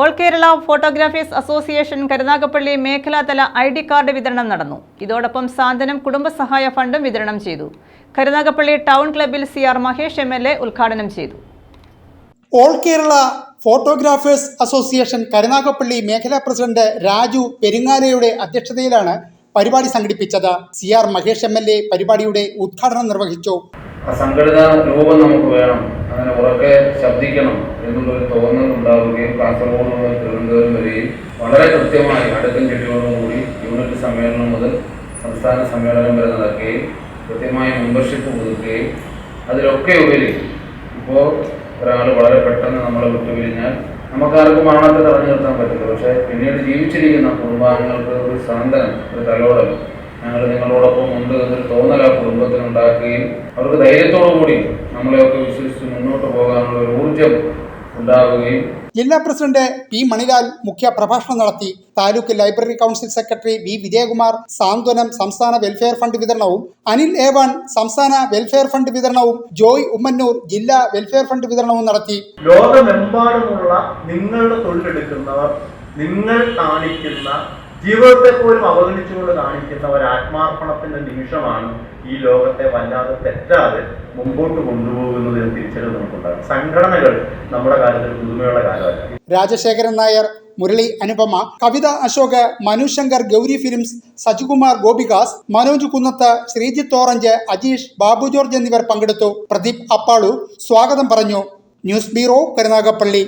All Kerala photographers association Karunagappally മേഖലാതല I D card വിതരണം നടന്നു. ഇതോടൊപ്പം സാന്ത്വനം കുടുംബസഹായ ഫണ്ടും വിതരണം ചെയ്തു. കരുനാഗപ്പള്ളി ടൗൺ ക്ലബിൽ C R Mahesh M L A ഉദ്ഘാടനം ചെയ്തു. All Kerala photographers association Karunagappally മേഖലാ പ്രസിഡന്റ് രാജു പെരുങ്ങാലയുടെ അധ്യക്ഷതയിലാണ് പരിപാടി സംഘടിപ്പിച്ചത്. C R Mahesh M L A പരിപാടിയുടെ ഉദ്ഘാടനം നിർവഹിച്ചു. അസംഘടിത രൂപം നമുക്ക് വേണം. അങ്ങനെ ഉറക്കെ ശബ്ദിക്കണം എന്നുള്ളൊരു തോന്നൽ ഉണ്ടാവുകയും കാസർഗോഡ് തിരുവനന്തപുരം വരെയും വളരെ കൃത്യമായി അടുക്കും ചിട്ടികളോടുകൂടി യൂണിറ്റ് സമ്മേളനം മുതൽ സംസ്ഥാന സമ്മേളനം വരെ നടക്കുകയും കൃത്യമായ മെമ്പർഷിപ്പ് പുതുക്കുകയും അതിലൊക്കെ ഉപരി ഇപ്പോൾ ഒരാൾ വളരെ പെട്ടെന്ന് നമ്മളെ വിട്ടുപിരിഞ്ഞാൽ നമുക്കാർക്കും മരണത്തെ തടഞ്ഞു നിർത്താൻ പറ്റില്ല പക്ഷേ പിന്നീട് ജീവിച്ചിരിക്കുന്ന കുടുംബാംഗങ്ങൾക്ക് ഒരു സാന്ത്വനം ഒരു തലോടൽ. ഞങ്ങൾ നിങ്ങളോടൊപ്പം ഉണ്ട് എന്നൊരു തോന്നൽ ആ കുടുംബത്തിനുണ്ടാക്കുകയും അവർക്ക് ധൈര്യത്തോടു കൂടി നമ്മളെയൊക്കെ വിശ്വസിച്ച് മുന്നോട്ട് പോകാനുള്ള ഒരു ഊർജം ഉണ്ടാവുകയും ജില്ലാ പ്രസിഡന്റ് പി മണിലാൽ മുഖ്യ പ്രഭാഷണം നടത്തി taluk library council secretary V Vijayakumar Santhwanam സംസ്ഥാന വെൽഫെയർ ഫണ്ട് വിതരണവും അനിൽ ഏവാൻ സംസ്ഥാന വെൽഫെയർ ഫണ്ട് വിതരണവും ജോയ് ഉമ്മന്നൂർ ജില്ലാ വെൽഫെയർ ഫണ്ട് വിതരണവും നടത്തി. ലോകമെമ്പാടുമുള്ള നിങ്ങളുടെ തൊഴിലെടുക്കുന്നവർ നിങ്ങൾ കാണിക്കുന്ന ജീവിതത്തെ പോലും അവഗണിച്ചുകൊണ്ട് കാണിക്കുന്ന ഒരു ആത്മാർപ്പണത്തിന്റെ നിമിഷമാണ് ഈ ലോകത്തെ വല്ലാതെ തെറ്റാതെ മുമ്പോട്ട് കൊണ്ടുപോകുന്നത് എന്ന് തിരിച്ചറിവ് നമുക്കുണ്ടാകും. സംഘടനകൾ നമ്മുടെ കാലത്തിൽ പുതുമയുള്ള കാലമല്ല. Rajasekharan Nair Murali Anupama Kavitha Ashok Manushankar Gauri films Sajikumar Gopikas Manoj Kunnath Sreejith orange Ajeesh Babu George എന്നിവർ പങ്കെടുത്തു. പ്രദീപ് അപ്പാളു സ്വാഗതം പറഞ്ഞു. News bureau Karunagappally.